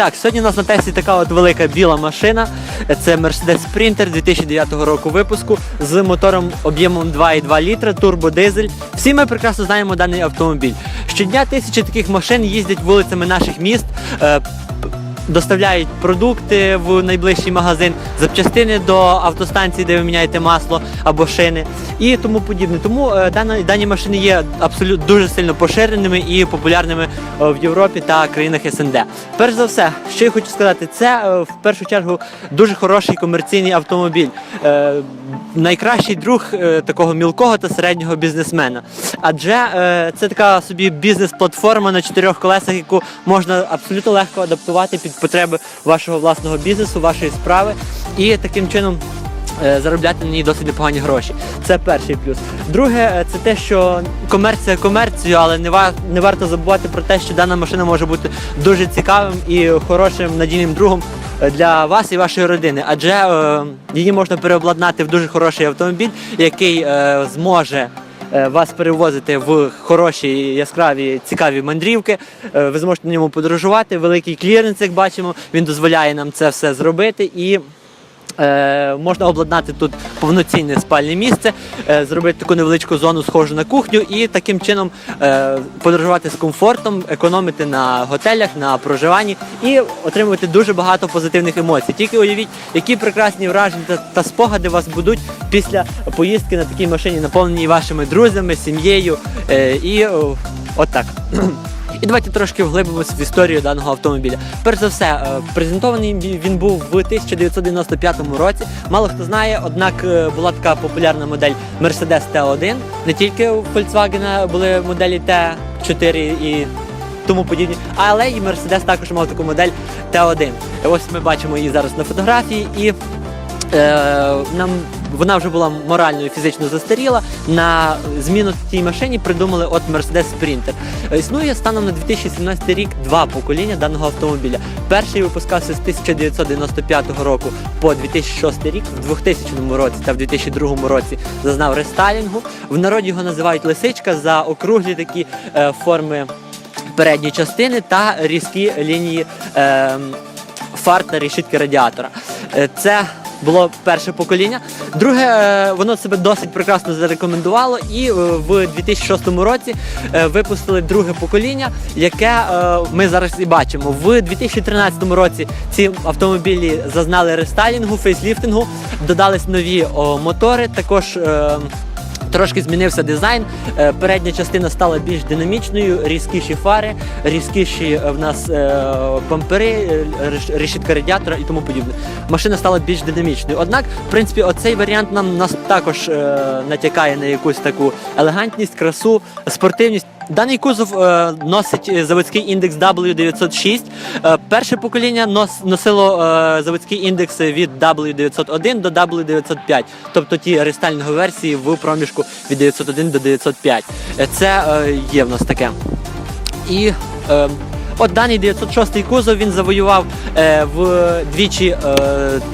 так, сьогодні у нас на тесті така от велика біла машина. Це Mercedes Sprinter 2009 року випуску з мотором об'ємом 2,2 літра, турбодизель. Всі ми прекрасно знаємо даний автомобіль. Щодня тисячі таких машин їздять вулицями наших міст. Доставляють продукти в найближчий магазин, запчастини до автостанції, де ви міняєте масло або шини і тому подібне. Тому е, дані, дані машини є абсолютно дуже сильно поширеними і популярними е, в Європі та країнах СНД. Перш за все, що я хочу сказати, це е, в першу чергу дуже хороший комерційний автомобіль. Найкращий друг е, такого мілкого та середнього бізнесмена. Адже е, це така собі бізнес-платформа на чотирьох колесах, яку можна абсолютно легко адаптувати під потреби вашого власного бізнесу, вашої справи, і таким чином. Е, Заробляти на ній досить непогані гроші. Це перший плюс. Друге, е, це те, що комерція комерцією, але не, ва- не варто забувати про те, що дана машина може бути дуже цікавим і хорошим надійним другом е, для вас і вашої родини. Адже е, її можна переобладнати в дуже хороший автомобіль, який е, зможе вас перевозити в хороші, яскраві, цікаві мандрівки. Ви зможете на ньому подорожувати. Великий кліренс, як бачимо, він дозволяє нам це все зробити і. Е, можна обладнати тут повноцінне спальне місце, е, зробити таку невеличку зону схожу на кухню і таким чином е, подорожувати з комфортом, економити на готелях, на проживанні і отримувати дуже багато позитивних емоцій. Тільки уявіть, які прекрасні враження та, спогади вас будуть після поїздки на такій машині, наповненій вашими друзями, сім'єю і о, от. І давайте трошки вглибимося в історію даного автомобіля. Перш за все, е, презентований він був в 1995 році. Мало хто знає, однак е, була така популярна модель Mercedes T1. Не тільки у Volkswagen були моделі T4 і тому подібні, але і Mercedes також мав таку модель T1. Ось ми бачимо її зараз на фотографії і. Е, нам вона вже була морально і фізично застаріла. На зміну цій машині придумали от Mercedes Sprinter. Існує станом на 2017 рік два покоління даного автомобіля. Перший випускався з 1995 року по 2006 рік, в 2000 році та в 2002 році зазнав рестайлінгу. В народі його називають лисичка за округлі такі е, форми передньої частини та різкі лінії. Е, фар та решітки радіатора. Е, Це було перше покоління. Друге, е, воно себе досить прекрасно зарекомендувало, і е, в 2006 році випустили друге покоління, яке ми зараз і бачимо. В 2013 році ці автомобілі зазнали рестайлінгу, фейсліфтингу, додались нові мотори. Також Трошки змінився дизайн. Е, Передня частина стала більш динамічною, різкіші фари, різкіші е, в нас е, бампери, решітка радіатора і тому подібне. Машина стала більш динамічною. Однак, в принципі, оцей варіант нам нас також натякає на якусь таку елегантність, красу, спортивність. Даний кузов е, носить е, заводський індекс W906. Е, перше покоління нос, носило заводський індекс від W901 до W905, тобто ті рестайлінгові версії в проміжку від 901 до 905. Е, це є в нас таке. І е, от даний 906 кузов він завоював е, в двічі е,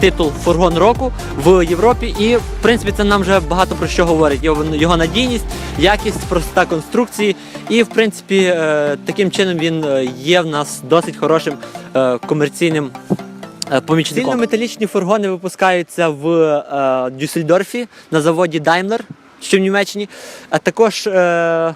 титул фургон року в Європі. І в принципі це нам вже багато про що говорить. Його, його надійність, якість, простота конструкції. І в принципі е, таким чином він е, є в нас досить хорошим е, комерційним. е, Помічником. Стильно-металічні фургони випускаються в е, Дюссельдорфі на заводі Daimler, що в Німеччині, а також е,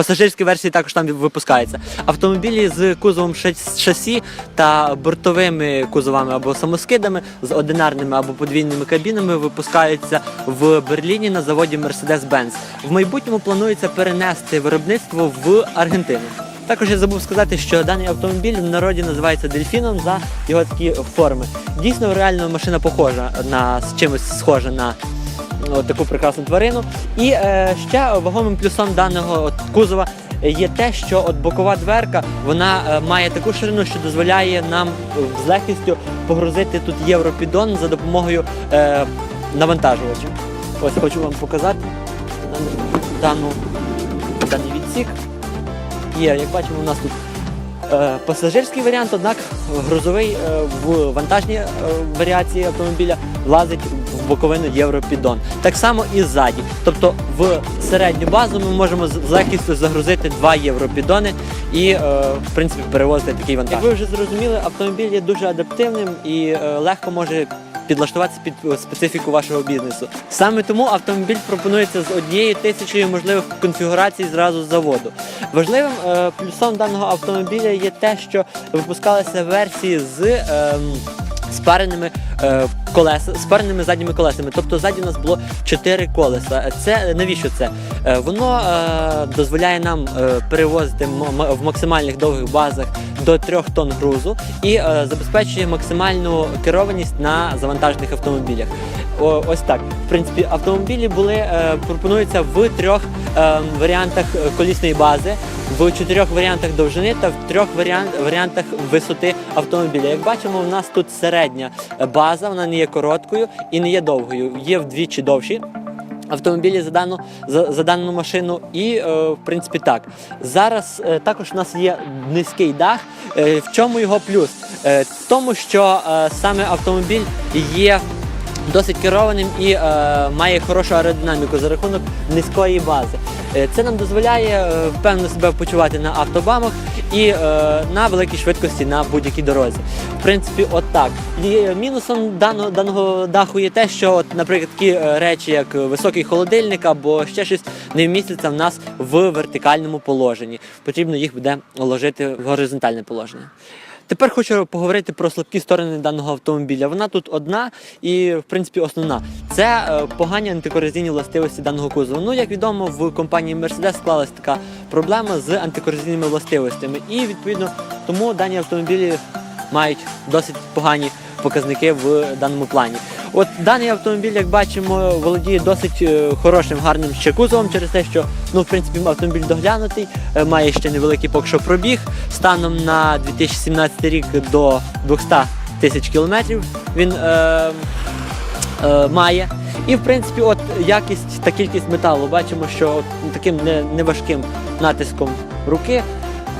Пасажирські версії також там випускаються. Автомобілі з кузовом шас- шасі та бортовими кузовами або самоскидами з одинарними або подвійними кабінами випускаються в Берліні на заводі Mercedes-Benz. В майбутньому планується перенести виробництво в Аргентину. Також я забув сказати, що даний автомобіль в народі називається дельфіном за його такі форми. Дійсно, реально машина похожа на чимось схожа на от таку прекрасну тварину. І е, ще вагомим плюсом даного от, кузова є те, що от бокова дверка вона е, має таку ширину, що дозволяє нам е, з легкістю погрузити тут європідон за допомогою е, навантажувача. Ось хочу вам показати дану, даний відсік. Є, як бачимо, у нас тут е, пасажирський варіант, однак грузовий е, в вантажній е, варіації автомобіля влазить в боковину європідон. Так само і ззаді. Тобто в середню базу ми можемо з легкістю загрузити два європідони і е, в принципі перевозити такий вантаж. Як ви вже зрозуміли, автомобіль є дуже адаптивним і е, легко може підлаштуватися під е, специфіку вашого бізнесу. Саме тому автомобіль пропонується з однією тисячею можливих конфігурацій зразу з заводу. Важливим е, плюсом даного автомобіля є те, що випускалися версії з. е, Спареними е, колеса, спареними задніми колесами. Тобто ззаді у нас було 4 колеса. Це навіщо це? Е, воно е, дозволяє нам перевозити в максимальних довгих базах до 3 тонн грузу і забезпечує максимальну керованість на завантажених автомобілях. О, ось так. В принципі, автомобілі були е, пропонуються в трьох е, варіантах колісної бази, в чотирьох варіантах довжини та в трьох варіант, варіантах висоти автомобіля. Як бачимо, в нас тут середня е, база, вона не є короткою і не є довгою. Є вдвічі довші. Автомобілі за дану за, за дану машину, і е, в принципі так. Зараз е, також у нас є низький дах. Е, в чому його плюс? Е, в тому, що е, саме автомобіль є досить керованим і е, має хорошу аеродинаміку за рахунок низької бази. Е, Це нам дозволяє е, впевнено себе почувати на автобамах і е, на великій швидкості на будь-якій дорозі. В принципі, от так. Е, мінусом даного, даного даху є те, що, от, наприклад, такі речі, як високий холодильник або ще щось, не вміститься в нас в вертикальному положенні. Потрібно їх буде ложити в горизонтальне положення. Тепер хочу поговорити про слабкі сторони даного автомобіля. Вона тут одна і, в принципі, основна. Це е, погані антикорозійні властивості даного кузова. Ну, як відомо, в компанії Mercedes склалась така проблема з антикорозійними властивостями. І відповідно тому дані автомобілі мають досить погані показники в даному плані. От даний автомобіль, як бачимо, володіє досить е, хорошим, гарним ще кузовом через те, що ну, в принципі, автомобіль доглянутий, е, має ще невеликий поки що пробіг. Станом на 2017 рік до 200 тисяч кілометрів він е, е, має. І в принципі, от якість та кількість металу бачимо, що от таким неважким натиском руки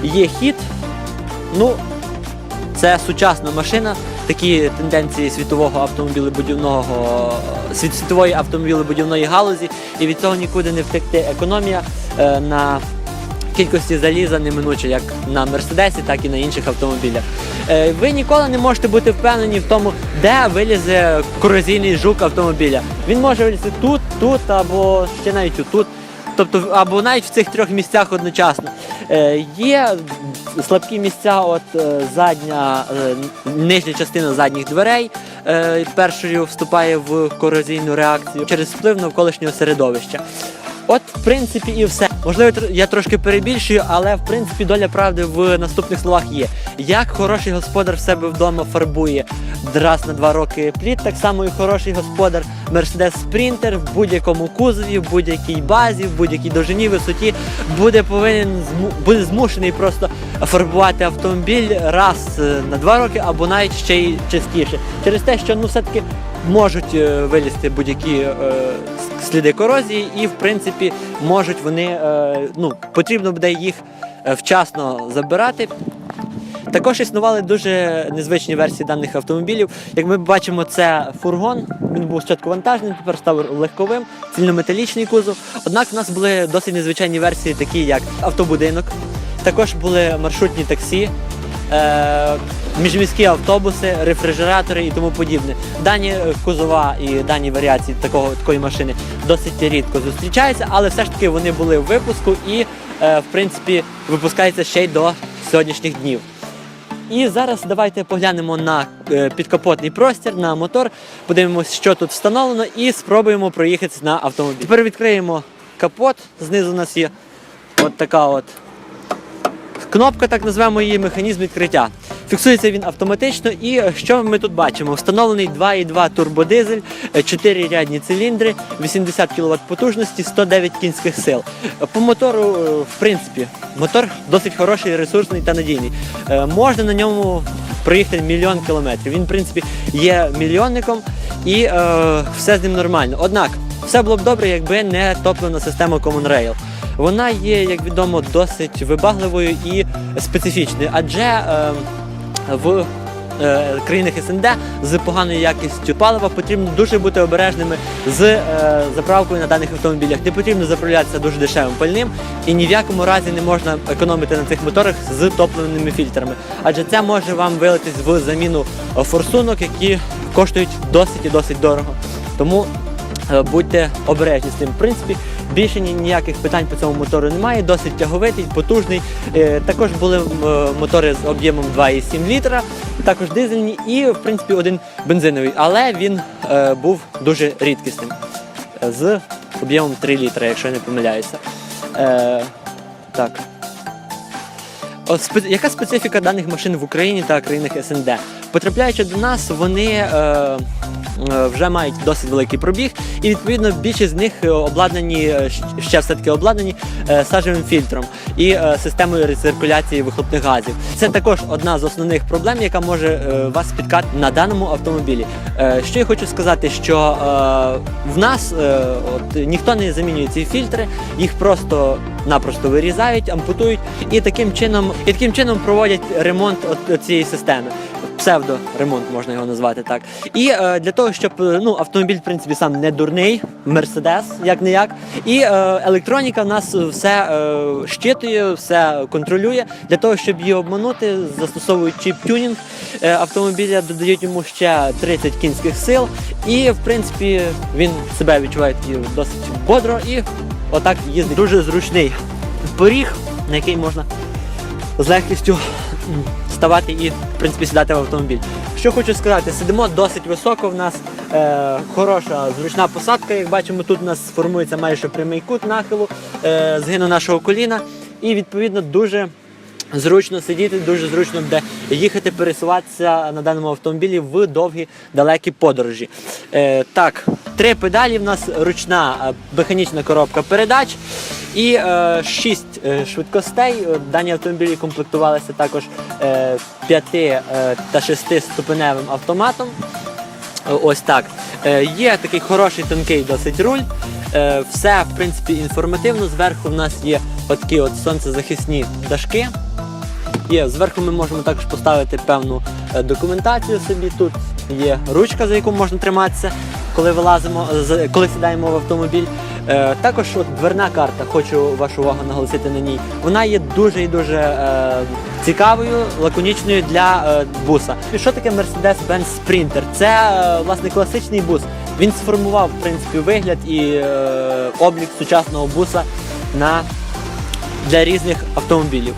є хід. Ну, це сучасна машина. Такі тенденції світового автомобілебудівного світової автомобілебудівної галузі, і від цього нікуди не втекти. Економія е, на кількості заліза неминуче, як на Мерседесі, так і на інших автомобілях. Е, ви ніколи не можете бути впевнені в тому, де вилізе корозійний жук автомобіля. Він може вилізти тут, тут або ще навіть тут. Тобто, або навіть в цих трьох місцях одночасно. Е, є слабкі місця, от е, задня, е, нижня частина задніх дверей е, першою вступає в корозійну реакцію через вплив навколишнього середовища. От, в принципі, і все. Можливо, я трошки перебільшую, але в принципі доля правди в наступних словах є. Як хороший господар в себе вдома фарбує раз на два роки плід, так само і хороший господар Mercedes Sprinter в будь-якому кузові, в будь-якій базі, в будь-якій довжині, висоті буде повинен буде змушений просто фарбувати автомобіль раз е, на два роки або навіть ще й частіше. Через те, що ну все-таки можуть е, вилізти будь-які е, сліди корозії, і в принципі можуть вони е, ну потрібно буде їх вчасно забирати. Також існували дуже незвичні версії даних автомобілів. Як ми бачимо, це фургон. Він був спочатку вантажним, тепер став легковим, цільнометалічний кузов. Однак в нас були досить незвичайні версії, такі як автобудинок. Також були маршрутні таксі, міжміські автобуси, рефрижератори і тому подібне. Дані е, кузова і дані варіації такого такої машини досить рідко зустрічаються, але все ж таки вони були в випуску і, е, в принципі, випускаються ще й до сьогоднішніх днів. І зараз давайте поглянемо на е, підкапотний простір, на мотор, подивимося, що тут встановлено, і спробуємо проїхатися на автомобіль. Тепер відкриємо капот. Знизу у нас є от така от кнопка, так назвемо її механізм відкриття. Фіксується він автоматично. І е, що ми тут бачимо? Встановлений 2,2 турбодизель, 4 рядні циліндри, 80 кВт потужності, 109 кінських сил. Е, По мотору, е, в принципі, мотор досить хороший, ресурсний та надійний. Е, Можна на ньому проїхати мільйон кілометрів. Він, в принципі, є мільйонником і е, все з ним нормально. Однак, все було б добре, якби не топлена система Common Rail. Вона є, як відомо, досить вибагливою і специфічною, адже е, в країнах СНД з поганою якістю палива потрібно дуже бути обережними з е, заправкою на даних автомобілях. Не потрібно заправлятися дуже дешевим пальним і ні в якому разі не можна економити на цих моторах з топливними фільтрами, адже це може вам вилитись в заміну е, форсунок, які коштують досить і досить дорого. Тому Е, будьте обережні з цим. В принципі, більше ніяких питань по цьому мотору немає. Досить тяговитий, потужний. Е, Також були е, мотори з об'ємом 2,7 літра, також дизельні і, в принципі, один бензиновий. Але він е, був дуже рідкісним з об'ємом 3 літра, якщо я не помиляюся. Так. Яка специфіка даних машин в Україні та країнах СНД? Потрапляючи до нас, вони е, е, вже мають досить великий пробіг, і відповідно більшість з них е, обладнані е, ще все таки обладнані е, сажевим фільтром і е, системою рециркуляції вихлопних газів. Це також одна з основних проблем, яка може е, вас спіткати на даному автомобілі. Е, що я хочу сказати, що е, в нас е, от, ніхто не замінює ці фільтри, їх просто напросто вирізають, ампутують і таким чином, і таким чином проводять ремонт от цієї системи. Псевдоремонт можна його назвати так. І е, для того, щоб е, ну, автомобіль, в принципі, сам не дурний, Мерседес, як не як. І е, електроніка в нас все е, щитує, все контролює. Для того, щоб її обманути, застосовують чіп-тюнінг е, автомобіля, додають йому ще 30 кінських сил. І, в принципі, він себе відчуває досить бодро і отак їздить. Дуже зручний поріг, на який можна з легкістю м, ставати і в принципі сідати в автомобіль. Що хочу сказати, сидимо досить високо. В нас е, хороша зручна посадка. Як бачимо, тут у нас формується майже прямий кут нахилу е, згину нашого коліна, і відповідно дуже. Зручно сидіти, дуже зручно буде їхати, пересуватися на даному автомобілі в довгі далекі подорожі. Е, так, три педалі в нас ручна е, механічна коробка передач і е, шість е, швидкостей. Е, Дані автомобілі комплектувалися також е, п'яти е, та шести ступеневим автоматом. Е, Ось так. Е, Є такий хороший тонкий досить руль. Е, Все, в принципі, інформативно. Зверху в нас є такі от сонцезахисні дашки. Є, зверху ми можемо також поставити певну е, документацію собі. Тут є ручка, за яку можна триматися, коли вилазимо, коли сідаємо в автомобіль. Е, також от дверна карта, хочу вашу увагу наголосити на ній. Вона є дуже і дуже е, цікавою, лаконічною для е, буса. І що таке Mercedes-Benz Sprinter? Це е, власне класичний бус. Він сформував в принципі вигляд і е, облік сучасного буса на для різних автомобілів.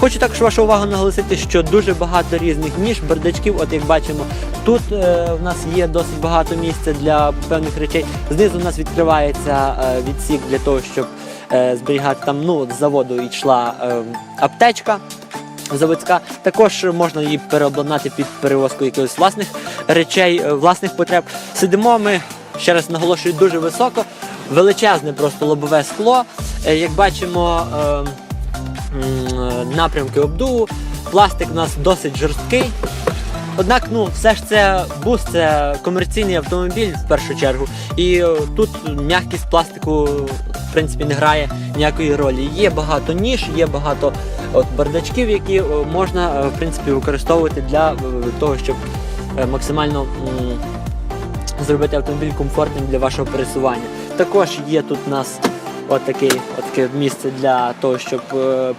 Хочу також вашу увагу наголосити, що дуже багато різних ніж, бардачків. От як бачимо, тут е, в нас є досить багато місця для певних речей. Знизу у нас відкривається е, відсік для того, щоб е, зберігати там ну, з заводу йшла е, аптечка. Заводська також можна її переобладнати під перевозку якихось власних речей, е, власних потреб. Сидимо ми ще раз наголошую дуже високо, величезне просто лобове скло. Е, Як бачимо, е, напрямки обдуву. Пластик у нас досить жорсткий. Однак, ну, все ж це бус, це комерційний автомобіль в першу чергу. І е, тут м'якість пластику в принципі не грає ніякої ролі. Є багато ніж, є багато от, бардачків, які е, можна е, в принципі використовувати для того, щоб максимально зробити автомобіль комфортним для вашого пересування. Також є тут у нас от таке, місце для того, щоб е,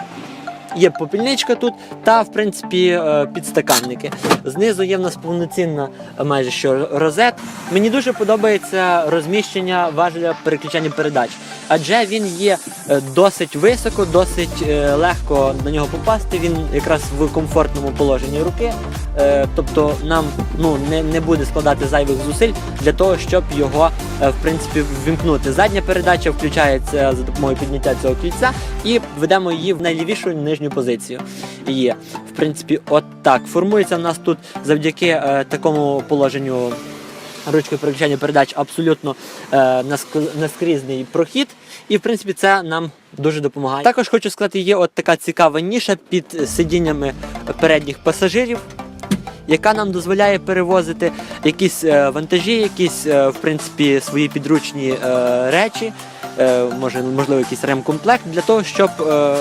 є попільничка тут та в принципі е, підстаканники. Знизу є в нас повноцінна е, майже що розет. Мені дуже подобається розміщення важеля переключання передач, адже він є е, досить високо, досить легко на нього попасти. Він якраз в комфортному положенні руки. Тобто нам ну не, не буде складати зайвих зусиль для того, щоб його в принципі ввімкнути. Задня передача включається за допомогою підняття цього кільця і ведемо її в найлівішу нижню позицію. Є в принципі, от так формується в нас тут завдяки е, такому положенню. Ручки переключання передач абсолютно е, наск- наскрізний прохід, і в принципі це нам дуже допомагає. Також хочу сказати, є от така цікава ніша під сидіннями передніх пасажирів яка нам дозволяє перевозити якісь е, вантажі, якісь е, в принципі свої підручні е, речі. Е, може, можливо, якийсь ремкомплект для того, щоб е,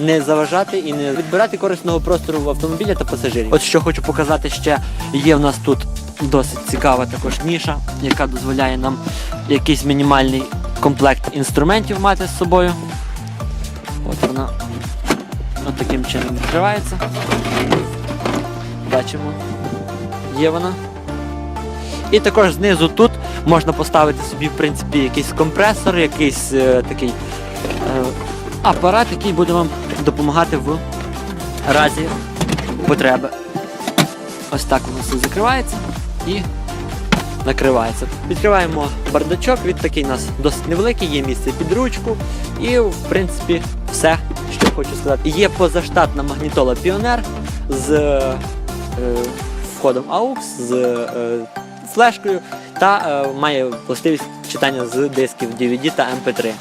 не заважати і не відбирати корисного простору в автомобіля та пасажирів. От що хочу показати ще, є в нас тут досить цікава також ніша, яка дозволяє нам якийсь мінімальний комплект інструментів мати з собою. От вона от таким чином відкривається. Бачимо, є вона. І також знизу тут можна поставити собі, в принципі, якийсь компресор, якийсь е, такий е, апарат, який буде вам допомагати в разі потреби. Ось так воно все закривається і накривається. Відкриваємо бардачок, він такий у нас досить невеликий, є місце під ручку. І, в принципі, все, що хочу сказати. Є позаштатна магнітола Піонер з е, входом AUX, з е, флешкою та е, має властивість читання з дисків DVD та MP3.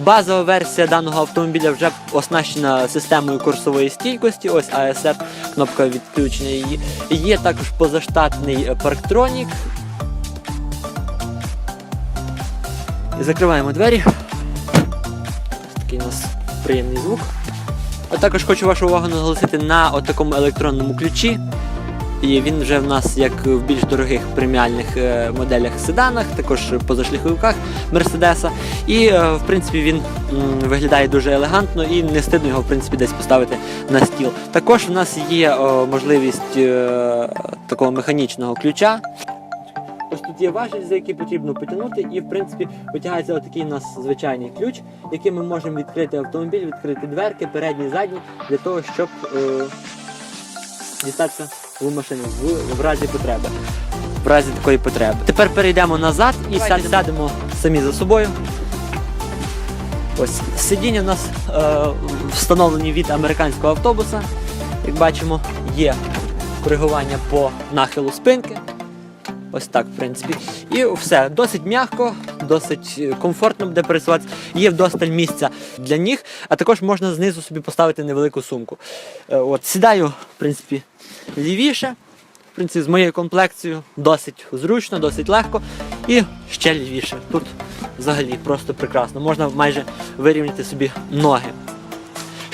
Базова версія даного автомобіля вже оснащена системою курсової стійкості, ось ASR, кнопка відключення її. Є також позаштатний парктронік. Закриваємо двері. Ось такий у нас приємний звук. А також хочу вашу увагу наголосити на такому електронному ключі. І він вже в нас як в більш дорогих преміальних е, моделях седанах, також позашляховиках Мерседеса. І е, в принципі він виглядає дуже елегантно і не стидно його в принципі десь поставити на стіл. Також в нас є можливість е, такого механічного ключа. Ось тут є важіль, за який потрібно потягнути, і в принципі витягається отакий у нас звичайний ключ, яким ми можемо відкрити автомобіль, відкрити дверки, передні, задні, для того, щоб е, дістатися в машину в, в разі потреби. В разі такої потреби. Тепер перейдемо назад і сяд- сядемо самі за собою. Ось сидіння у нас е, встановлені від американського автобуса. Як бачимо, є коригування по нахилу спинки. Ось так, в принципі. І все, досить м'яко, досить е, комфортно буде пересуватися. Є вдосталь місця для ніг, а також можна знизу собі поставити невелику сумку. Е, От, сідаю, в принципі, лівіше. В принципі, з моєю комплекцією досить зручно, досить легко. І ще лівіше. Тут взагалі просто прекрасно. Можна майже вирівняти собі ноги.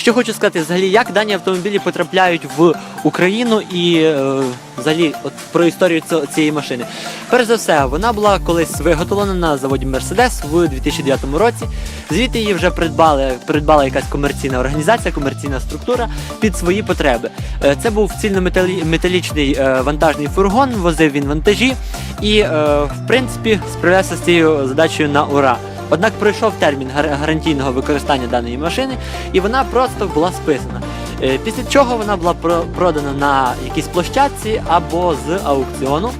Що хочу сказати, взагалі, як дані автомобілі потрапляють в Україну і е, взагалі от, про історію цієї машини. Перш за все, вона була колись виготовлена на заводі Mercedes в 2009 році. Звідти її вже придбали, придбала якась комерційна організація, комерційна структура під свої потреби. Е, Це був цільнометалічний е, вантажний фургон, возив він вантажі і, в принципі, справлявся з цією задачею на ура. Однак пройшов термін гарантійного використання даної машини, і вона просто була списана. Е, Після чого вона була про- продана на якійсь площадці або з аукціону,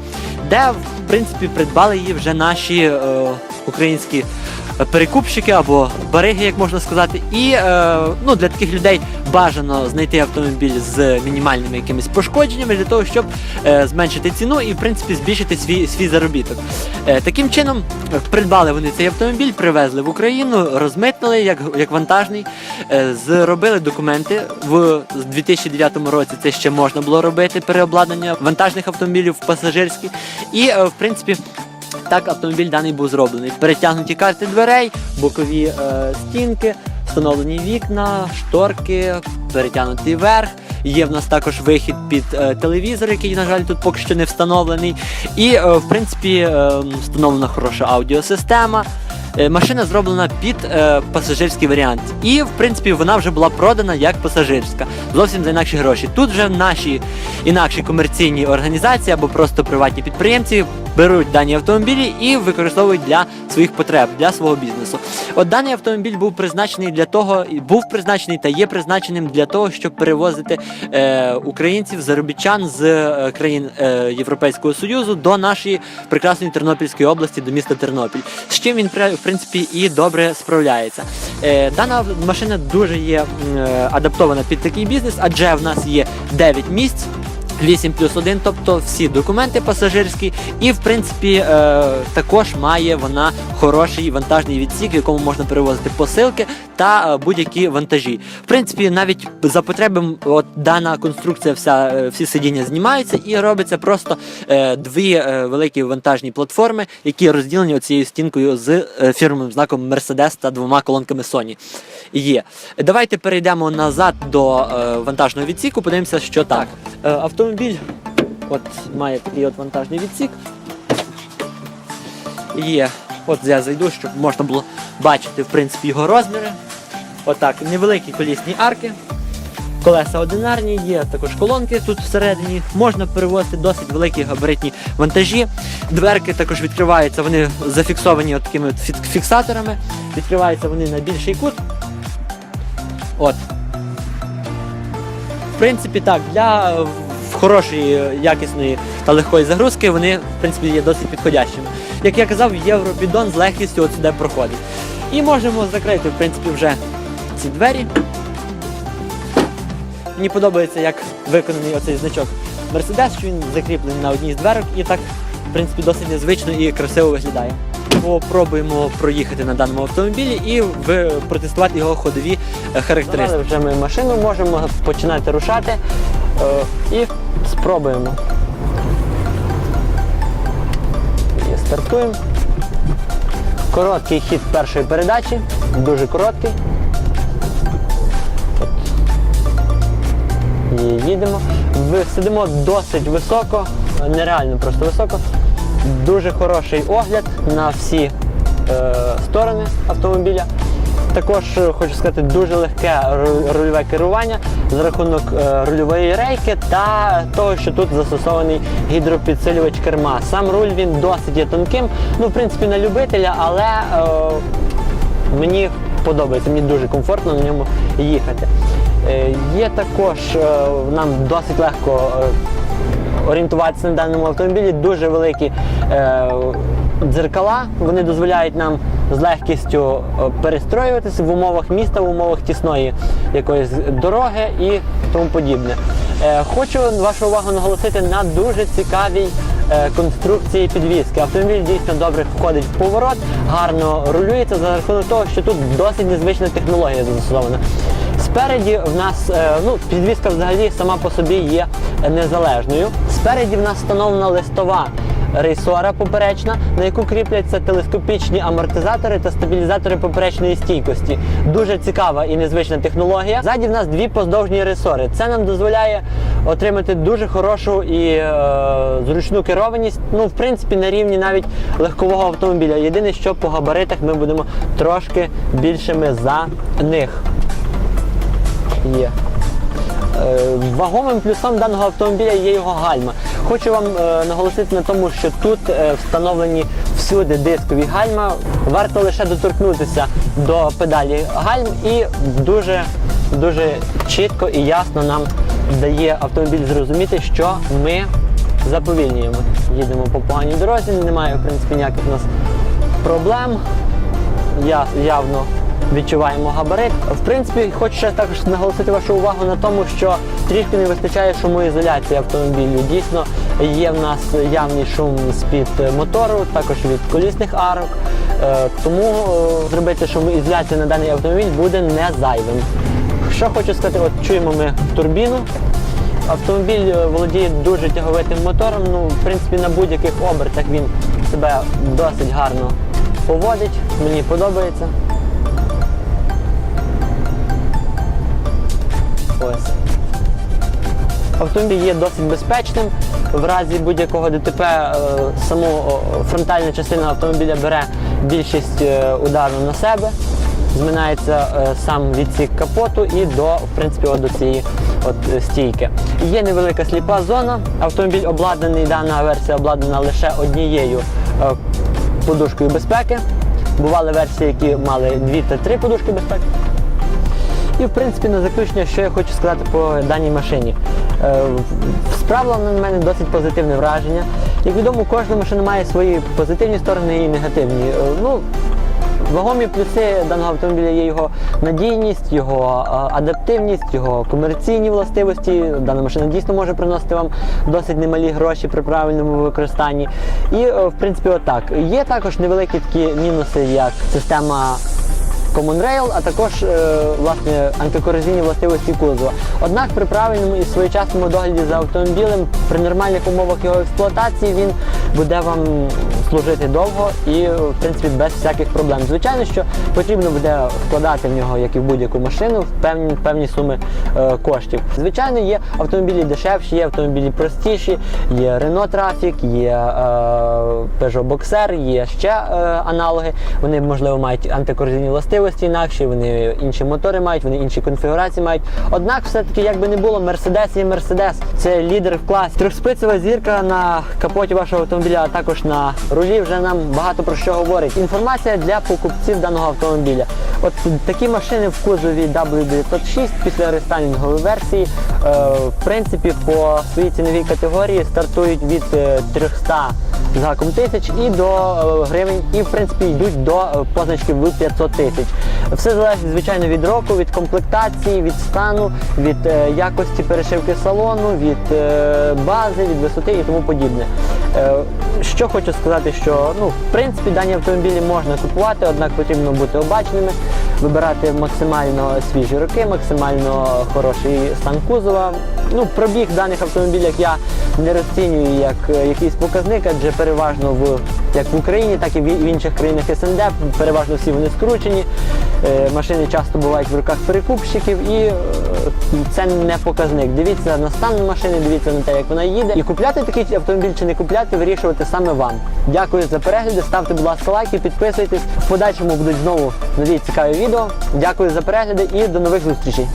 де в принципі придбали її вже наші е, українські перекупщики або бариги, як можна сказати. І е, ну, для таких людей бажано знайти автомобіль з мінімальними якимись пошкодженнями для того, щоб е, зменшити ціну і в принципі збільшити свій, свій заробіток. Е, таким чином придбали вони цей автомобіль, привезли в Україну, розмитнили як, як вантажний, е, зробили документи в 2009 році. Це ще можна було робити переобладнання вантажних автомобілів в пасажирські. І е, в принципі. Так автомобіль даний був зроблений. Перетягнуті карти дверей, бокові е, стінки, встановлені вікна, шторки, перетягнутий верх. Є в нас також вихід під е, телевізор, який, на жаль, тут поки що не встановлений. І, е, в принципі, е, встановлена хороша аудіосистема. Е, Машина зроблена під е, пасажирський варіант. І, в принципі, вона вже була продана як пасажирська, зовсім за інакші гроші. Тут вже наші інакші комерційні організації або просто приватні підприємці беруть дані автомобілі і використовують для своїх потреб, для свого бізнесу. От даний автомобіль був призначений для того, був призначений та є призначеним для того, щоб перевозити е, українців, заробітчан з е, країн е, Європейського Союзу до нашої прекрасної Тернопільської області, до міста Тернопіль. З чим він принципі і добре справляється. Е, дана машина дуже є е, адаптована під такий бізнес, адже в нас є 9 місць. 8 плюс 1, тобто всі документи пасажирські, і в принципі е, також має вона хороший вантажний відсік, в якому можна перевозити посилки та е, будь-які вантажі. В принципі, навіть за потреби от дана конструкція, вся е, всі сидіння знімаються і робиться просто е, дві е, великі вантажні платформи, які розділені оцією стінкою з е, фірмовим знаком Mercedes та двома колонками Sony. Є. Давайте перейдемо назад до е, вантажного відсіку. Подивимося, що так. Е, автомобіль от має такий от вантажний відсік. Є. От я зайду, щоб можна було бачити в принципі його розміри. Отак, невеликі колісні арки. Колеса одинарні, є також колонки тут всередині. Можна перевозити досить великі габаритні вантажі. Дверки також відкриваються, вони зафіксовані от такими от фіксаторами. Відкриваються вони на більший кут. От. В принципі, так, для в- хорошої, е, якісної та легкої загрузки вони, в принципі, є досить підходящими. Як я казав, європідон з легкістю от сюди проходить. І можемо закрити, в принципі, вже ці двері. Мені подобається, як виконаний оцей значок Mercedes, що він закріплений на одній з дверок і так, в принципі, досить незвично і красиво виглядає. Попробуємо проїхати на даному автомобілі і протестувати його ходові характеристики. Вже ми машину можемо починати рушати е, і спробуємо. І стартуємо. Короткий хід першої передачі, дуже короткий. І їдемо. Сидимо досить високо, нереально просто високо. Дуже хороший огляд на всі е, сторони автомобіля. Також е, хочу сказати, дуже легке рульове керування за рахунок е, рульової рейки та того, що тут застосований гідропідсилювач керма. Сам руль він досить є тонким, ну в принципі на любителя, але е, Мені подобається, мені дуже комфортно на ньому їхати. Е, Є також е, нам досить легко е, орієнтуватися на даному автомобілі. Дуже великі е, дзеркала. Вони дозволяють нам з легкістю е, перестроюватися в умовах міста, в умовах тісної якоїсь дороги і тому подібне. Е, Хочу вашу увагу наголосити на дуже цікавій е, конструкції підвіски. Автомобіль дійсно добре входить в поворот, гарно рулюється за рахунок того, що тут досить незвична технологія застосована. Спереді в нас ну, підвіска взагалі сама по собі є незалежною. Спереді в нас встановлена листова рейсора поперечна, на яку кріпляться телескопічні амортизатори та стабілізатори поперечної стійкості. Дуже цікава і незвична технологія. Ззаді в нас дві поздовжні ресори. Це нам дозволяє отримати дуже хорошу і е, зручну керованість. Ну, в принципі, на рівні навіть легкового автомобіля. Єдине, що по габаритах ми будемо трошки більшими за них. Є. Е, Вагомим плюсом даного автомобіля є його гальма. Хочу вам е, наголосити на тому, що тут е, встановлені всюди дискові гальма. Варто лише доторкнутися до педалі гальм і дуже, дуже чітко і ясно нам дає автомобіль зрозуміти, що ми заповільнюємо. Їдемо по поганій дорозі, немає в принципі ніяких у нас проблем. Я, явно відчуваємо габарит. В принципі, хочу ще також наголосити вашу увагу на тому, що трішки не вистачає шумоізоляції автомобілю. Дійсно, є в нас явний шум з-під мотору, також від колісних арок. Е, Тому е, зробити шумоізоляцію на даний автомобіль буде не зайвим. Що хочу сказати, от чуємо ми турбіну. Автомобіль е, володіє дуже тяговитим мотором. Ну, в принципі, на будь-яких обертах він себе досить гарно поводить. Мені подобається. Ось. Автомобіль є досить безпечним. В разі будь-якого ДТП е, саму фронтальна частина автомобіля бере більшість е, удару на себе. Зминається е, сам відсік капоту і до, в принципі, от до цієї от, стійки. Є невелика сліпа зона. Автомобіль обладнаний, дана версія обладнана лише однією подушкою безпеки. Бували версії, які мали дві та три подушки безпеки. І в принципі на заключення, що я хочу сказати по даній машині. Е, Справила на мене досить позитивне враження. Як відомо, кожна машина має свої позитивні сторони і негативні. Е, Ну, Вагомі плюси даного автомобіля є його надійність, його е, адаптивність, його комерційні властивості. Дана машина дійсно може приносити вам досить немалі гроші при правильному використанні. І, в принципі, отак. Є також невеликі такі мінуси, як система Common Rail, а також е, власне антикорозійні властивості кузова. Однак при правильному і своєчасному догляді за автомобілем при нормальних умовах його експлуатації він буде вам служити довго і в принципі без всяких проблем. Звичайно, що потрібно буде вкладати в нього, як і в будь-яку машину, в певні, певні суми е, коштів. Звичайно, є автомобілі дешевші, є автомобілі простіші, є Renault Traffic, є е, Peugeot Boxer, є ще е, аналоги. Вони можливо мають антикорозійні властивості інакші, вони інші мотори мають, вони інші конфігурації мають. Однак, все-таки, як би не було, Mercedes є Mercedes. Це лідер в класі. Трьохспицева зірка на капоті вашого автомобіля, а також на рулі вже нам багато про що говорить. Інформація для покупців даного автомобіля. От такі машини в кузові W906 після рестайлінгової версії, е, в принципі, по своїй ціновій категорії стартують від е, 300 з гаком тисяч і до е, гривень, і в принципі йдуть до е, позначки в 500 тисяч. Все залежить, звичайно, від року, від комплектації, від стану, від е, якості перешивки салону, від е, бази, від висоти і тому подібне. Е, що хочу сказати, що ну, в принципі дані автомобілі можна купувати, однак потрібно бути обачними, вибирати максимально свіжі роки, максимально хороший стан кузова. Ну, пробіг даних автомобілях я не розцінюю як е, якийсь показник, адже переважно в як в Україні, так і в інших країнах СНД, переважно всі вони скручені. Е, Машини часто бувають в руках перекупщиків і це не показник. Дивіться на стан машини, дивіться на те, як вона їде. І купляти такий автомобіль чи не купляти, вирішувати саме вам. Дякую за перегляди, ставте, будь ласка, лайки, підписуйтесь. В подальшому будуть знову нові цікаві відео. Дякую за перегляди і до нових зустрічей.